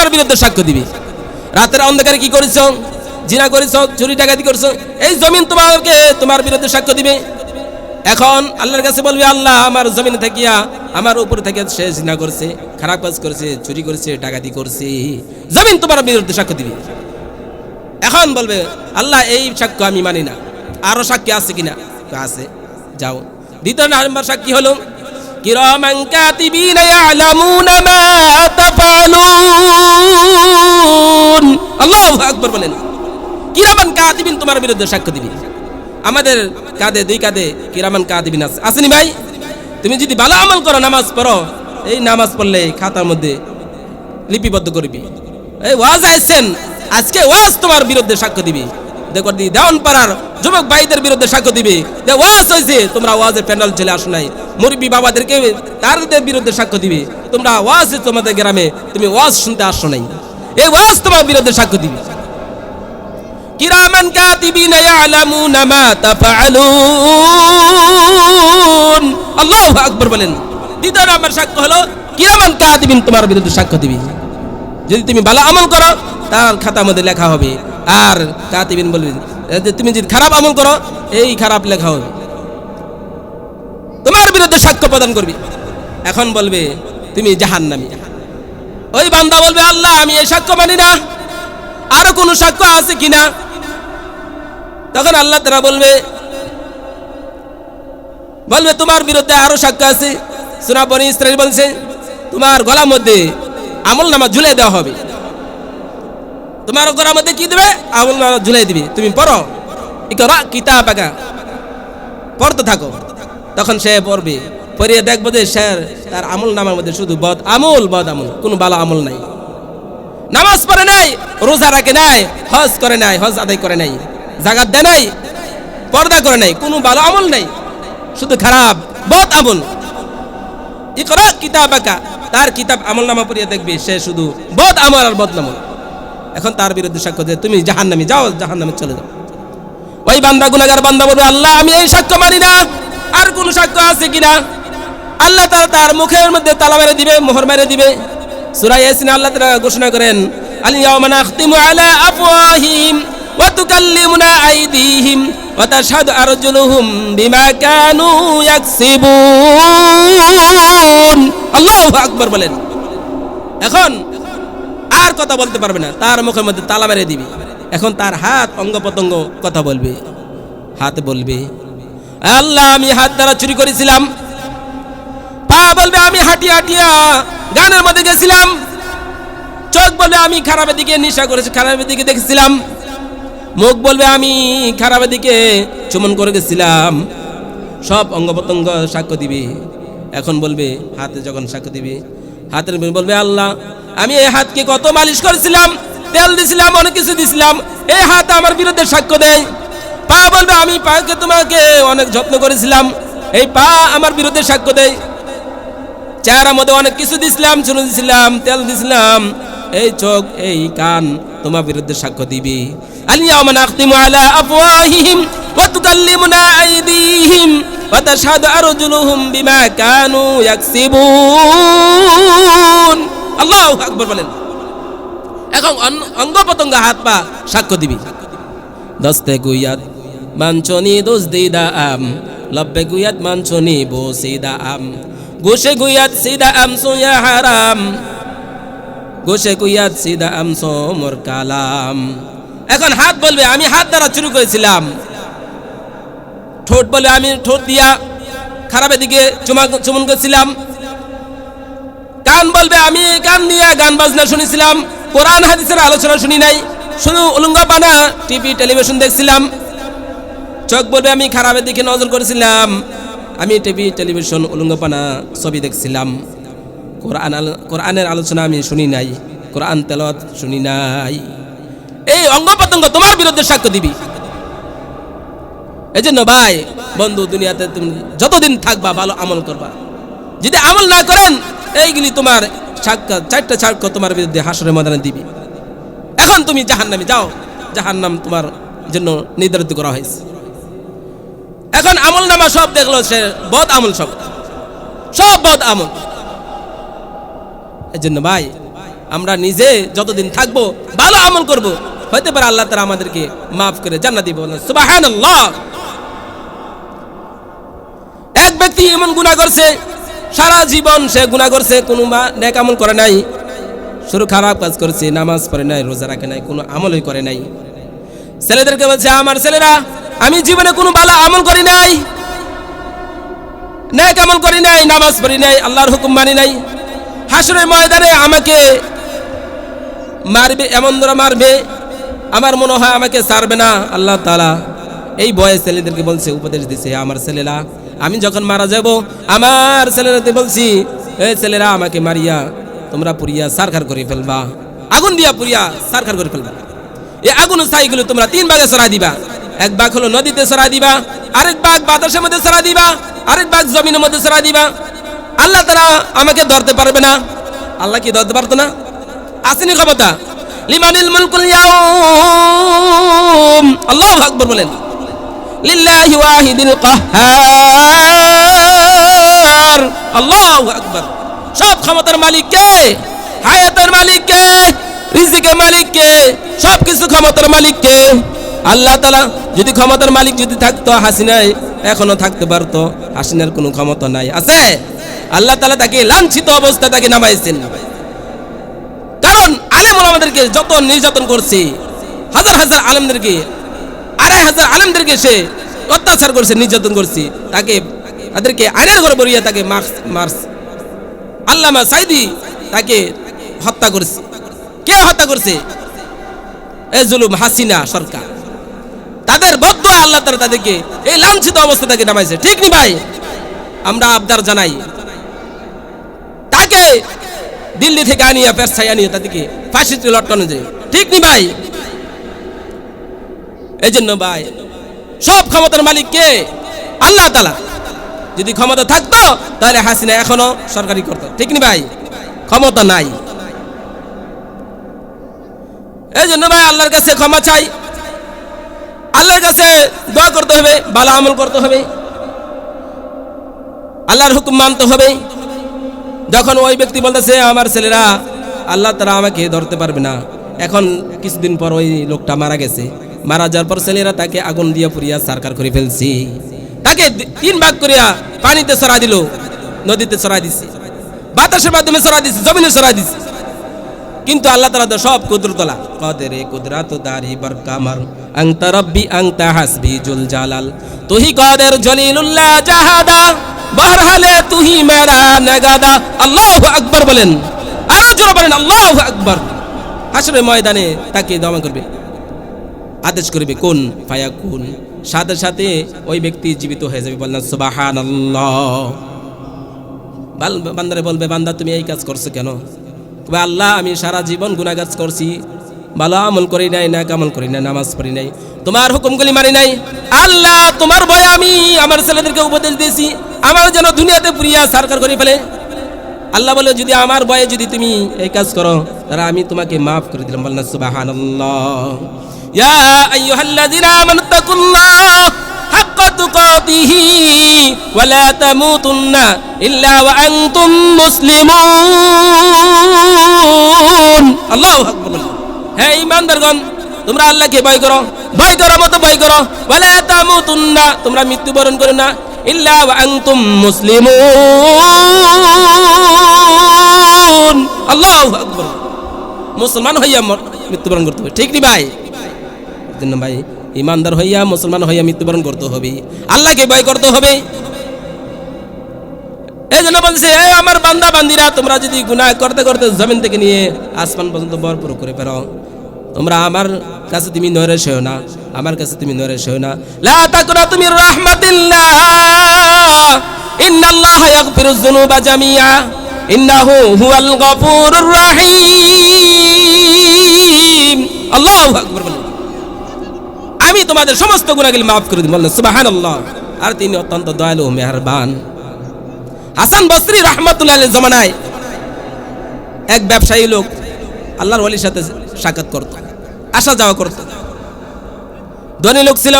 তোমার বিরুদ্ধে সাক্ষ্য দিবে। রাতের অন্ধকারে কি করেছ? জিনা করেছ? চুরি ডাকাতি করছ? এই জমিন তোমাকে তোমার বিরুদ্ধে সাক্ষ্য দিবে। এখন আল্লাহর কাছে বলবে, আল্লাহ, আমার জমিনে থাকিয়া, আমার উপরে থেকে সে জিনা করছে, খারাপ কাজ করেছে, চুরি করেছে, ডাকাতি করছে। জমিন তোমার বিরুদ্ধে সাক্ষ্য দিবে। এখন বলবে, আল্লাহ, এই সাক্ষ্য আমি মানি না। আরও সাক্ষী আছে কিনা? আছে। যাও। দ্বিতীয় নাম্বার সাক্ষী হলো কিরামান কাতিবিনা ইয়ালামুনা মা তাফালুন। আল্লাহু আকবার বলেন। কিরামান কাতিবিন তোমার বিরুদ্ধে সাক্ষ্য দিবে। আমাদের কাঁধে, দুই কাঁধে কিরামান কাতিবিন আছে। আসেনি ভাই? তুমি যদি ভালো আমল করো, নামাজ পড়ো, এই নামাজ পড়লে খাতার মধ্যে লিপিবদ্ধ করবি। এই ওয়াজ আইছেন, আজকে ওয়াজ তোমার বিরুদ্ধে সাক্ষ্য দিবি। দেখো, দি দেওয়ান পাড়ার যুবক ভাইদের বিরুদ্ধে সাক্ষ্য দিবি। যে ওয়াজ হয়েছে তোমরা ওয়াজের প্যান্ডেল চলে আসো নাই। মুরব্বী বাবাদেরকে তাদের বিরুদ্ধে সাক্ষ্য দিবে। তোমরা ওয়াজ তোমাদের গ্রামে, তুমি ওয়াজ শুনতে আসো নাই। এই ওয়াজ তোমার বিরুদ্ধে সাক্ষ্য দিবে। কিরামান কাতিবিনা ইয়ালামুনা মা তাফআলুন। আল্লাহু আকবার বলেন। দ্বিতীয় নাম্বার সাক্ষ্য হলো কিরামান কাতিবিন তোমার বিরুদ্ধে সাক্ষ্য দিবে। যদি তুমি ভালো আমল করো, তার খাতার মধ্যে লেখা হবে। আর কাতিবিন বলবে তুমি যদি খারাপ আমল করো, এই খারাপ লেখা হবে। বিরুদ্ধে সাক্ষ্য প্রদান করবি। এখন বলবে, তুমি জাহান্নামী। ওই বান্দা বলবে, আল্লাহ, আমি এই সাক্ষ্য মানি না। আরও কোনো সাক্ষ্য আছে কিনা তখন আল্লাহ তারা বলবে বলবে, তোমার বিরুদ্ধে আরও সাক্ষ্য আছে। সুরা বনি ইসরাইল বলছে, তোমার গলার মধ্যে আমল নামা ঝুলে দেওয়া হবে। তোমার গলার মধ্যে কি দেবে? আমল নামা ঝুলাই দিবে। তুমি পড়ো। কিতাব পড়তে থাকো। তখন সে পড়বে। পড়িয়ে দেখব যে সে তার আমল নামার মধ্যে শুধু বদ আমল বদ আমল, কোনো ভালো আমল নাই। নামাজ পড়ে নাই, রোজা রাখে নাই, হজ করে নাই, হজ আদায় করে নাই জাগাত দেয় নাই, পর্দা করে নাই, কোনো ভালো আমল নাই, শুধু খারাপ, বদ আমল। ইকরা কিতাব আঁকা তার কিতাব আমল নামা পড়িয়ে দেখবি, সে শুধু বদ আমল আর বদ এখন তার বিরুদ্ধে সাক্ষ্য দিয়ে, তুমি জাহান্নামী যাও, জাহান্নামে চলে যাও। ওই বান্দা গুনাগার বান্দা বলবে, আল্লাহ, আমি এই সাক্ষ্য মানি না। আর কোন সাক্ষ্য আছে কিনা? আল্লাহ তাআলা তার মুখের মধ্যে তালা মেরে দিবে, মোহর মেরে দিবে। সূরা ইয়াসিন আল্লাহ তাআলা ঘোষণা করেন কানু বলেন। এখন আর কথা বলতে পারবে না, তার মুখের মধ্যে তালা মেরে দিবি। এখন তার হাত অঙ্গ কথা বলবে, হাত বলবে। আল্লাহ, আমি হাত দ্বারা চুরি করেছিলাম। পা বলবে, আমি হাঁটিয়া হাঁটিয়া গানের মধ্যে গেছিলাম। চোখ বলবে, আমি খারাপের দিকে নেশা করেছি, খারাপের দিকে দেখেছিলাম। মুখ বলবে, আমি খারাপের দিকে চুমন করে গেছিলাম। সব অঙ্গ প্রত্যঙ্গ সাক্ষ্য দিবে। এখন বলবে, হাতে যখন সাক্ষ্য দিবে, হাতের বলবে, আল্লাহ, আমি এই হাতকে কত মালিশ করেছিলাম, তেল দিছিলাম, অনেক কিছু দিছিলাম। এই হাত আমার বিরুদ্ধে সাক্ষ্য দেয়। পা বলবে, আমি পাকে তোমাকে অনেক যত্ন করেছিলাম। এই পা আমার বিরুদ্ধে সাক্ষ্য দেয়। চেহারার মধ্যে অনেক কিছু দিছিলাম, চুনো দিছিলাম, তেল দিছিলাম। এই চোখ, এই কান তোমার বিরুদ্ধে সাক্ষ্য দিবি। বিমা এখন অঙ্গ হাত পা সাক্ষ্য দিবি। দস্তে গুয়াত মাঞ্চনি দোষ দিদা আম, লব্বে গুয়াত মাঞ্চনি বো সিদা আম। গোসে গুয়াত সিদা আম সোয়া হারাম গোসে গুয়াত সিদা আম সোমর কালাম। এখন হাত বলবে, আমি হাত দ্বারা শুরু করেছিলাম। ঠোঁট বলে আমি ঠোঁট দিয়া খারাপের দিকে চুমা চুমন করছিলাম কান বলবে, আমি কান দিয়ে গান বাজনা শুনেছিলাম। কোরআন, হাদিসের আলোচনা শুনি নাই। শুধু উলঙ্গপানা টিভি, টেলিভিশন দেখছিলাম। চোখ বলবে আমি খারাপের দিকে নজর করেছিলাম। আমি টিভি টেলিভিশন উলঙ্গপানা ছবি দেখছিলাম। কোরআন কোরআনের আলোচনা আমি শুনি নাই। কোরআন তেলত শুনি নাই। এই অঙ্গ প্রত্যঙ্গ তোমার বিরুদ্ধে সাক্ষ্য দিবি। এই জন্য ভাই, বন্ধু, দুনিয়াতে তুমি যতদিন থাকবা, ভালো আমল করবা। যদি আমল না করেন, এইগুলি তোমার সাক্ষ্য, চারটা সাক্ষ্য তোমার বিরুদ্ধে হাসরের ময়দানে দিবি। এখন তুমি জাহান্নামে যাও। জাহান্নাম তোমার জন্য নির্ধারিত করা হয়েছে। এখন আমল নামা সব দেখল, সে বদ আমল সব। সব বদ আমল। এই জন্য ভাই, আমরা নিজে যতদিন থাকব, ভালো আমল করব। হইতে পারে আল্লাহ তারা আমাদেরকে মাফ করে জান্নাত দিব সুবাহান এক ব্যক্তি এমন গুনাহ করছে, সারা জীবন সে গুনাহ করছে, কোনো মা নেক আমল করে নাই শুরু খারাপ কাজ করেছে, নামাজ পড়ে নাই, রোজা রাখে নাই, কোনো আমলই করে নাই। ছেলেদেরকে বলছে, আমার ছেলেরা আমি জীবনে কোনো ভালো আমল করি নাই। নেক আমল করি নাই, নামাজ পড়ি নাই, আল্লাহর হুকুম মানি নাই। হাসরের ময়দানে আমাকে মারবে, এমন ধরা মারবে, আমার মনে হয় আমাকে ছাড়বে না। আল্লাহ তালা এই বয়স ছেলেদেরকে বলছে, উপদেশ দিছে, আমার ছেলেরা, আমি যখন মারা যাব, আমার ছেলেরাতে বলছি এই ছেলেরা, আমাকে মারিয়া, তোমরা পুরিয়া সারখার করে ফেলবা। আগুন দিয়া পুরিয়া সারখার করে ফেলবা। এই আগুন ছাইগুলো তোমরা তিন ভাগে সরাই দিবা। এক ভাগ হলো নদীতে সরাই দিবা, আরেক ভাগ বাতাসের মধ্যে সরাই দিবা, আরেক ভাগ জমিনের মধ্যে সরাই দিবা। আল্লাহ তারা আমাকে ধরতে পারবে না। আল্লাহ কি ধরতে পারতো না? আসেনি ক্ষমতা। লিমানিল মুলকুল ইয়াউম। আল্লাহু আকবার বলেন, লিল্লাহি ওয়াহিদিল কাহ্হার আল্লাহু আকবার। সব ক্ষমতার মালিক কে? হায়াতের মালিক কে? রিজিকের মালিক কে? সব কিছু ক্ষমতার মালিক কে? আল্লাহ তালা যদি ক্ষমতার মালিক যদি থাকতো হাসিনায় এখনও থাকতে পারতো। হাসিনার কোনো ক্ষমতা নাই। আছে? আল্লাহ তালা তাকে লাঞ্ছিত অবস্থা তাকে নামাইছেন। কারণ আলেম আমাদেরকে যত নির্যাতন করছে, হাজার হাজার আলেমদেরকে, আড়াই হাজার আলেমদেরকে সে অত্যাচার করছে, নির্যাতন করছে। তাকে, তাদেরকে আইনের ঘরে বরিয়া তাকে মার্স মার্স আল্লামা সাইদি তাকে হত্যা করেছে। কে হত্যা করছে? এ জুলুম হাসিনা সরকার। তাদের বদ্ধ আল্লাহ তারা তাদেরকে এই লাঞ্ছিত অবস্থা তাকে নামাইছে। ঠিক নি ভাই? আমরা আবদার জানাই। তাকে দিল্লি থেকে আনিয়া পেশাই আনিয়ে তাদেরকে ফাঁসিতে লটকানো যায়। ঠিক নি ভাই? এই জন্য ভাই, সব ক্ষমতার মালিক কে? আল্লাহ তালা যদি ক্ষমতা থাকতো, তাহলে হাসিনা এখনও সরকারি করতো। ঠিক নি ভাই? ক্ষমতা নাই। এই জন্য ভাই, আল্লাহর কাছে ক্ষমা চাই। আল্লাহর কাছে দোয়া করতে হবে, ভালো আমল করতে হবে। আল্লাহর হুকুম মানতে হবে। যখন ওই ব্যক্তি বলতেছে, আমার ছেলেরা, আল্লাহ তারা আমাকে ধরতে পারবে না। এখন কিছুদিন পর ওই লোকটা মারা গেছে। মারা যাওয়ার পর ছেলেরা তাকে আগুন দিয়ে পুরিয়া সারকার করে ফেলছি। তাকে তিন ভাগ করিয়া পানিতে সরা দিল, নদীতে সরা দিছে, বাতাসের মাধ্যমে সরা দিছে, জমিনে সরা দিছে। কিন্তু আল্লাহ তালা তো সব কুদরতলা কদেরে কুদরাত, দারি বর কামার। আংতা রব্বি, আংতা হাসবি জুল জালাল। তুহি কদের জলিলুল্লাহ জাহাদা বহরহালে তুহি মেরা নেগাদা। আল্লাহু আকবার বলেন। আরও জোরে বলেন, আল্লাহু আকবার। হাসরের ময়দানে তাকে দমন করবে। আদেশ করবে, কোন ফায়া কোন সাথে সাথে ওই ব্যক্তি জীবিত হয়ে যাবে। বললেন সুবাহান বান্দারে বলবে, বান্দা, তুমি এই কাজ করছ কেন? কবে আল্লাহ, আমি সারা জীবন গুনাগাজ করছি। ভালো আমল করি নাই না কামল করি নাই, নামাজ পড়ি নাই। তোমার হুকুমগুলি মানি নাই। আল্লাহ, তোমার ভয়ে আমি আমার ছেলেদেরকে উপদেশ দিয়েছি। আমার যেন দুনিয়াতে প্রিয়া সরকার করে ফেলে। আল্লাহ বলে, যদি আমার ভয়ে যদি তুমি এই কাজ করো, তাহলে আমি তোমাকে মাফ করে দিলাম। বললাম সুবহানাল্লাহ। ইয়া আইয়ুহাল্লাযিনা আমানু তাকুল্লাহ হাক্কা তুকাতিহি ওয়া লা তামুতুন্না ইল্লা ওয়া আনতুম মুসলিমুন। আল্লাহু আকবার। বলেন। হে ঈমানদারগণ, তোমরা আল্লাহকে ভয় করো, ভয় করার মতো ভয় করো। ওয়া লা তামুতুন্না, তোমরা মৃত্যুবরণ করো না। ইল্লা ওয়া আনতুম মুসলিমুন। মুসলমান হইয়া মৃত্যুবরণ করতে হবে। ঠিক নি ভাই? ভাই? ইমানদার হইয়া, মুসলমান হইয়া মৃত্যুবরণ করতে হবে। আল্লাহকে ভয় করতে হবে। এই জন্য বলছে এই আমার বান্দা, বান্দিরা, তোমরা যদি গুনাহ করতে করতে জমিন থেকে নিয়ে আসমান পর্যন্ত ভরপুর করে ফেরো তোমরা আমার কাছে তুমি নরে হও না, আমার কাছে তুমি নৈরাশ হও না। লা তাকুনা তুমি রাহমাতিল্লাহ। ইন্নাল্লাহা ইয়াগফিরুয যুনুবা জামিআ। ইন্নাহু হুয়াল গফুরুর রাহিম। আল্লাহু আকবার আমি তোমাদের সমস্ত গুণাগুলি মাফ করে দিই। বললেন, সুবহানাল্লাহ। আর তিনি অত্যন্ত দয়ালু মেহেরবান। হাসান বসরি রহমতুল্লাহ জমানায় এক ব্যবসায়ী লোক আল্লাহর ওলির সাথে সাক্ষাৎ করত, আসা যাওয়া করত। ধনী লোক ছিল,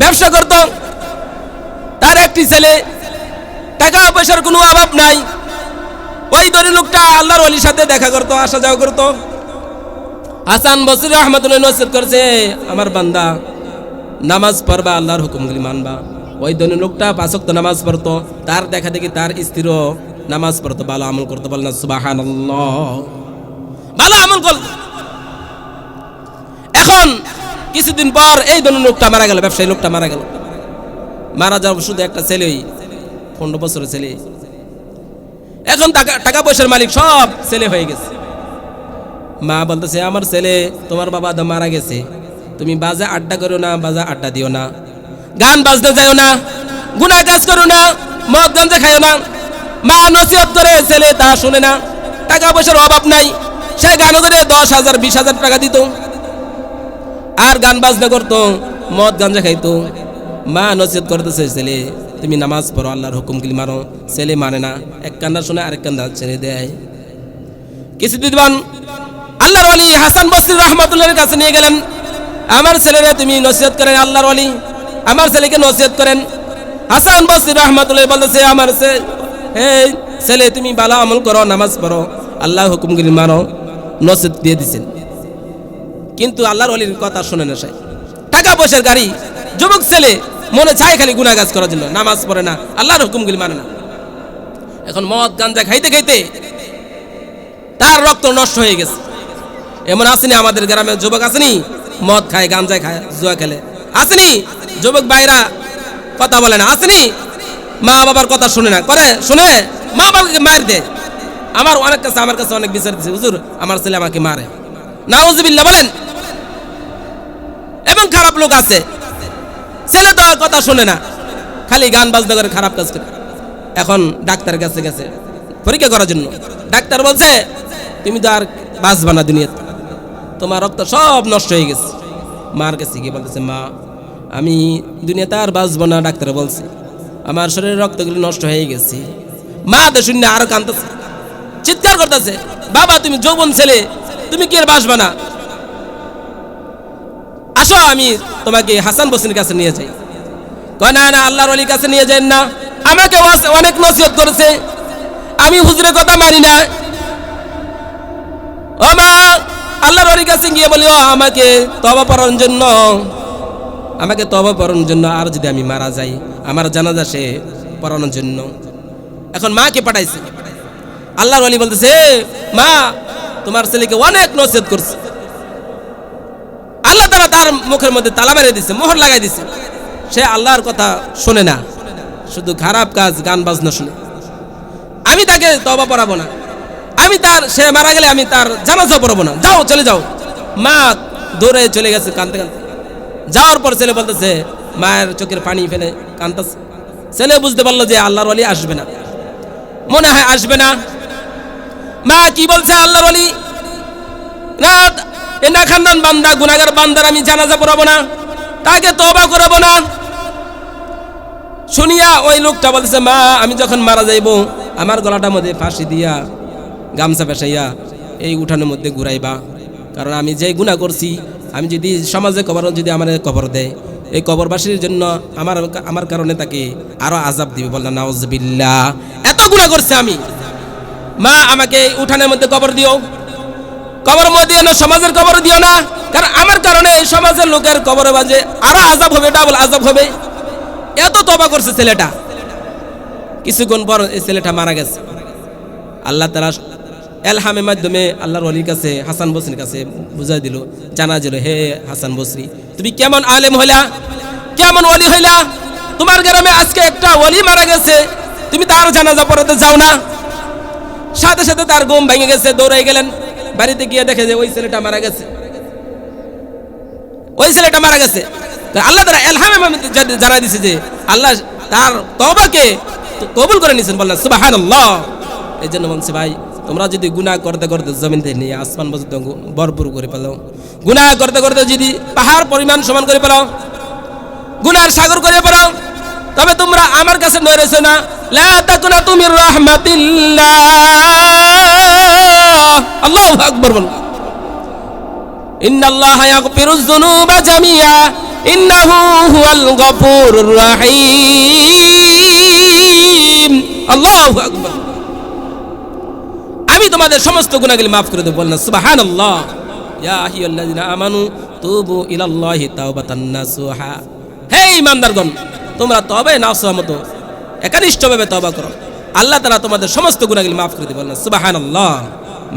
ব্যবসা করত। তার একটি ছেলে, টাকা পয়সার কোনো অভাব নাই। ওই ধনী লোকটা আল্লাহর অলির সাথে দেখা করতো, আসা যাওয়া করতো। হাসান বসির রহমতুল্লাহ নসিব করছে, আমার বান্দা নামাজ পড়বা, আল্লাহর হুকুমগুলি মানবা। ওই ধনী লোকটা তো নামাজ পড়তো, তার দেখা দেখি তার স্ত্রীও নামাজ পড়তো, ভালো আমল করতো, বল না সুবাহান ভালো আমল করতো। এখন কিছুদিন পর এই ধনী লোকটা মারা গেল, ব্যবসায়ী লোকটা মারা গেল। মারা যাওয়ার শুধু একটা ছেলেই, পনেরো বছরের ছেলে। এখন টাকা টাকা পয়সার মালিক সব ছেলে হয়ে গেছে। মা বলতেছে, আমার ছেলে, তোমার বাবা মারা গেছে। তুমি বাজে আড্ডা করো না, বাজে আড্ডা দিও না। গান বাজতে যাও না গুনা কাজ করো না, মদ গঞ্জে খাইও না। মা নসিহত করে ছেলে তা শুনে না, টাকা পয়সার অভাব নাই। সে গান করে দশ হাজার, বিশ হাজার টাকা দিত। আর গান বাজনা করতো, মদ গাঞ্জা খাইতো। মা নসিহত করতেছে, ছেলে, তুমি নামাজ পড়ো, আল্লাহর হুকুমগুলি মারো। ছেলে মানে না, এক কান্দা শুনে আরেক কান্দা ছেড়ে দেয়। কিছু দিদিবান আল্লাহর অলি হাসান বসির রহমতুল্লাহর কাছে নিয়ে গেলেন। আমার ছেলেরা তুমি নসিহত করেন আল্লাহর অলি আমার ছেলেকে নসিহত করেন। হাসান বসির রহমতুল্লাহ বলতেছে আমার ছে- হে ছেলে, তুমি ভালো আমল করো, নামাজ পড়ো। আল্লাহ হুকুমগুলি মানো, নসিহত দিয়ে দিছেন। কিন্তু আল্লাহর অলির কথা শুনে না সে। টাকা পয়সার গাড়ি, যুবক ছেলে, মনে চায় খালি কাজ করার জন্য। নামাজ পড়ে না, আল্লাহর হুকুমগুলি মানে না। এখন মদ, গাঞ্জা খাইতে খাইতে তার রক্ত নষ্ট হয়ে গেছে। এমন আসেনি আমাদের গ্রামের যুবক আসেনি মদ খায় গাঞ্জা খায়, জুয়া খেলে। আসেনি? যুবক ভাইরা কথা বলে না আসেনি? মা বাবার কথা শুনে না। করে, শুনে? মা বাবাকে মার দেয় আমার অনেক কাছে, আমার কাছে অনেক বিচার দিচ্ছে হুজুর, আমার ছেলে আমাকে মারে। নাউজুবিল্লাহ, বলেন। এবং খারাপ লোক আছে। ছেলে তো কথা শুনে না। খালি গান বাজনা করে খারাপ কাজ করে। এখন ডাক্তারের কাছে গেছে। পরীক্ষা করার জন্য। ডাক্তার বলছে, তুমি তো আর বাঁচবা না দুনিয়াতে। তোমার রক্ত সব নষ্ট হয়ে গেছে। মার কাছে গিয়ে বলতেছে, মা, আমি দুনিয়াতে আর বাঁচবো না, ডাক্তার বলছে। আমার শরীরের রক্তগুলো নষ্ট হয়ে গেছে। মা তো শূন্য আরও কান্দতেছে চিৎকার করতেছে, বাবা, তুমি যৌবন ছেলে, তুমি কি আর বাঁচবা না? আসো, আমি তোমাকে হাসান বসির কাছে নিয়ে যাই। কয়, না না, আল্লাহর অলির কাছে নিয়ে যাই না। আমাকে অনেক নসিহত করেছে। আমি হুজুরের কথা মানি না। ও মা আল্লাহর অলির কাছে গিয়ে বলি, ও, আমাকে তবা পড়ার জন্য, আমাকে তবা পড়ানোর জন্য আর যদি আমি মারা যাই, আমার জানাজা সে পড়ানোর জন্য। এখন মাকে পাঠাইছে। আল্লাহর অলি বলতেছে মা, তোমার ছেলেকে অনেক নসিহত করছে। আল্লাহ তারা তার মুখের মধ্যে তালা মেরে দিছে, মোহর লাগাই দিছে। সে আল্লাহর কথা শোনে না, শুধু খারাপ কাজ, গান বাজনা শুনে। আমি তাকে তবা পড়াবো না। আমি তার, সে মারা গেলে আমি তার জানাজা পড়াবো না। যাও, চলে যাও। মা দৌড়ে চলে গেছে কানতে কানতে যাওয়ার পর ছেলে বলতেছে, মায়ের চোখের পানি ফেলে কানতেছে ছেলে বুঝতে পারল যে আল্লাহর অলি আসবে না। মনে হয় আসবে না। মা কি বলছে আল্লাহর অলি না না খান্দান বান্দা গুনাগার বান্দার আমি জানাজা পড়াবো না। তাকে তবা করাবো না। শুনিয়া ওই লোকটা বলছে মা, আমি যখন মারা যাইব, আমার গলাটার মধ্যে ফাঁসি দিয়া গামছা পেশাইয়া এই উঠানের মধ্যে ঘুরাইবা। কারণ আমি যে গুণা করছি, আমি যদি সমাজে কবর, যদি আমার কবর দেয়, এই কবরবাসীর জন্য আমার আমার কারণে তাকে আরও আজাব দিবে বললাম নাউজবিল্লা এত গুণা করছে আমি। মা, আমাকে উঠানের মধ্যে কবর দিও। কবর দিও না সমাজের কবর দিও না, কারণ আমার কারণে এই সমাজের লোকের কবরে বাজে আরও আজাব হবে ডাবল আজাব হবে। এত তবা করছে ছেলেটা। কিছুক্ষণ পর এই ছেলেটা মারা গেছে। আল্লাহ তারা এলহামের মাধ্যমে আল্লাহর অলির কাছে, হাসান বসরির কাছে বুঝাই দিল, জানা দিল, হে হাসান বসরি, তুমি কেমন আলেম হইলা? কেমন অলি হইলা? তোমার গ্রামে আজকে একটা অলি মারা গেছে। তুমি তার জানাজা পড়াতে যাও না? সাথে সাথে তার ঘুম ভেঙে গেছে, দৌড়াই গেলেন। বাড়িতে গিয়ে দেখে যে ওই ছেলেটা মারা গেছে। ওই ছেলেটা মারা গেছে। আল্লাহ তারা এলহামে জানাই দিছে যে আল্লাহ তার তবাকে কবুল করে নিয়েছেন বললেন সুবাহান এই জন্য বলছে, ভাই তোমরা যদি গুণা করতে করতে জমিন থেকে নিয়ে আসমান পর্যন্ত ভরপুর করে পেল গুণা করতে করতে যদি পাহাড় পরিমাণ সমান করে পেল গুনার সাগর করে পেলাও তবে তোমরা আমার কাছে নয় রয়েছে না আল্লাহ আকবর। আমি তোমাদের সমস্ত গুণাগুলি মাফ করে দেবো। সুবহানাল্লাহ। ইয়া আইয়ুহাল্লাযিনা আমানু, তুবু ইলাল্লাহি তাওবাতান নাসুহা। হে ইমানদারগণ তোমরা তবে নাসুহা মতো, একানিষ্ঠভাবে তওবা করো। আল্লাহ তাআলা তোমাদের সমস্ত গুণাগুলি মাফ করে দেবে। বললেন, সুবহানাল্লাহ।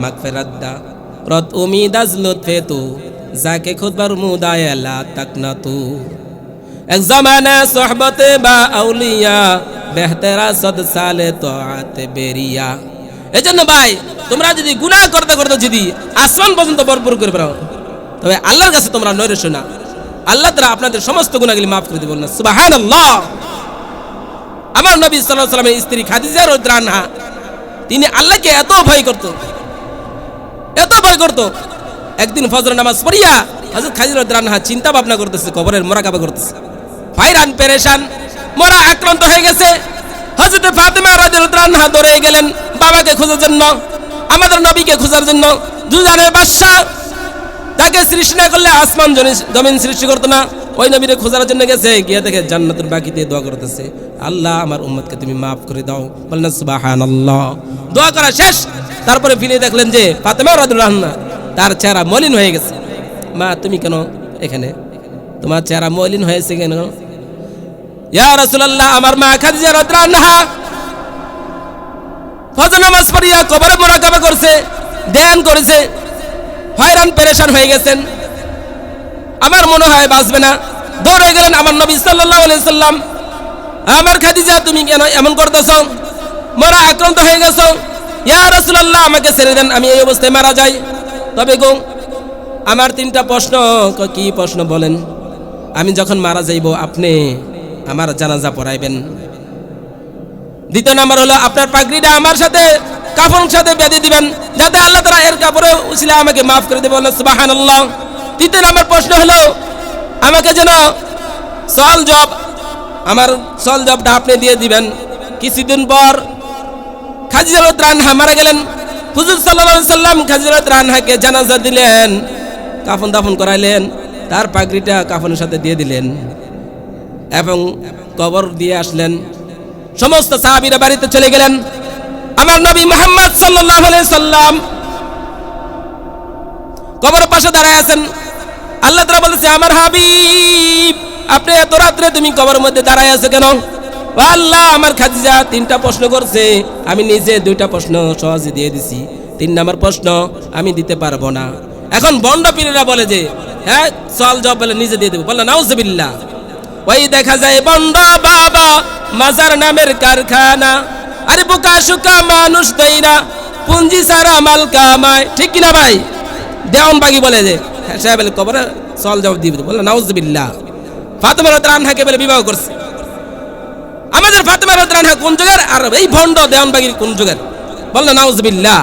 মাগফিরাত দা রত উমিদ আজ লুৎফে তু যাকে খুদবার মুদায় লা তাকনাতু। এক জমানা সোহবতে বা আউলিয়া, বেহতেরা সদ সালে তো বেরিয়া। এজন্য ভাই, তোমরা যদি গুনাহ করতে করতে যদি আসমান পর্যন্ত ভরপুর করে বেড়াও তবে আল্লাহর কাছে তোমরা নৈরস্য না আল্লাহ তারা আপনাদের সমস্ত গুণাগুলি মাফ করে দিবেন না। সুবাহান আমার নবী সাল্লাহ সাল্লামের স্ত্রী খাদিজা রোদ্রানহা তিনি আল্লাহকে এত ভয় করত, এত ভয় করত। একদিন ফজর নামাজ পড়িয়া হযরত খাদিজা রোদ্রানহা চিন্তা ভাবনা করতেছে, কবরের মোরাকাবা করতেছে। ফাইরান পেরেশান, মোরা আক্রান্ত হয়ে গেছে। হযরত ফাতেমা রাদিয়াল্লাহু আনহা দৌড়ে গেলেন বাবাকে খোঁজার জন্য, আমাদের নবীকে খোঁজার জন্য। দুজানের বাদশা, তাকে সৃষ্টি না করলে আসমান জমিন সৃষ্টি করতো না। ওই নবীরে খোঁজার জন্য গেছে, গিয়ে দেখে জান্নাতের বাকিতে দোয়া করতেছে। আল্লাহ, আমার উম্মতকে তুমি মাফ করে দাও। বললেন, সুবহানাল্লাহ। দোয়া করা শেষ। তারপরে ফিরে দেখলেন যে ফাতেমা রাদিয়াল্লাহু তার চেহারা মলিন হয়ে গেছে। মা, তুমি কেন এখানে? তোমার চেহারা মলিন হয়েছে কেন? আমার মা নামাজ পড়িয়া ধ্যান করেছে হয়ে গেছেন। আমার মনে হয় বাঁচবে না। দৌড়ে গেলেন আমার নবী সাল্লাম। আমার খাদিজা, তুমি কেন এমন করতেছো? মরা আক্রান্ত হয়ে গেছো। ইয়া রাসূলুল্লাহ, আমাকে ছেড়ে দেন, আমি এই অবস্থায় মারা যাই। তবে গো, আমার তিনটা প্রশ্ন কি প্রশ্ন বলেন? আমি যখন মারা যাইব, আপনি আমার জানাজা পড়াইবেন। দ্বিতীয় নাম্বার হলো, আপনার পাগড়িটা আমার সাথে কাফন সাথে বেঁধে দিবেন, যাতে আল্লাহ তারা এর কাপড়ে উচিলে আমাকে মাফ করে দেবে। সুবাহান আল্লাহ তৃতীয় নাম্বার প্রশ্ন হলো, আমাকে যেন সল জব আমার সল জবটা আপনি দিয়ে দিবেন। কিছুদিন পর খাজিরত রানহা মারা গেলেন। হুজুর সাল্লাহ সাল্লাম খাজিরত রানহাকে জানাজা দিলেন, কাফন দাফন করাইলেন, তার পাগড়িটা কাফনের সাথে দিয়ে দিলেন। এবং কবর দিয়ে আসলেন। সমস্ত সাহাবীরা বাড়িতে চলে গেলেন। আমার নবী মোহাম্মদ আলাইহি সাল্লাম কবরের পাশে দাঁড়ায় আছেন। আল্লাহ তাআলা বলেছে, আমার হাবিব, আপনি এত রাত্রে তুমি কবরের মধ্যে দাঁড়ায় আছো কেন? আল্লাহ, আমার খাদিজা তিনটা প্রশ্ন করছে। আমি নিজে দুইটা প্রশ্ন সহজে দিয়ে দিছি। তিন নম্বর প্রশ্ন, আমি দিতে পারব না। এখন বন্ড পীরেরা বলে যে হ্যাঁ চল জব বলে নিজে দিয়ে দেবো। বলল নাউজুবিল্লাহ। ওই দেখা যায় বন্ড বাবা, মাজার নামের কারখানা। আরে বোকা সুকা মানুষ দেই না পুঞ্জি সারা মাল কামায়। ঠিক কিনা ভাই? দেওয়ান বাগি বলে যে হ্যাঁ সাহেব, বলে কবরে চল জবাব দিয়ে দেবো। বলল নাউজুবিল্লাহ। ফাতেমা রানহাকে বলে বিবাহ করছে। আমাদের ফাতেমা রানহা কোন যুগের? আর এই ভণ্ড দেওয়ান বাগির কোন যুগের? বলল নাউজুবিল্লাহ।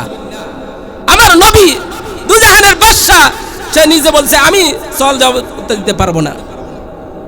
আমার নবী দুজাহানের বাদশা সে নিজে বলছে, আমি চল জবাব দিতে পারব না।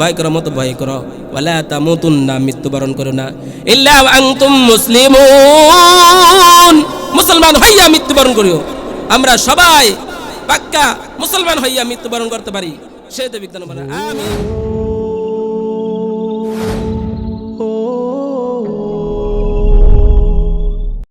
ভয় করো মতো ভয় করো ওয়ালা তামুতুন্না মৃত্যুবরণ করো না। ইল্লা আনতুম মুসলিমুন। মুসলমান হইয়া মৃত্যুবরণ করিও। আমরা সবাই পাক্কা মুসলমান হইয়া মৃত্যুবরণ করতে পারি। সে তো বিজ্ঞান আমিন।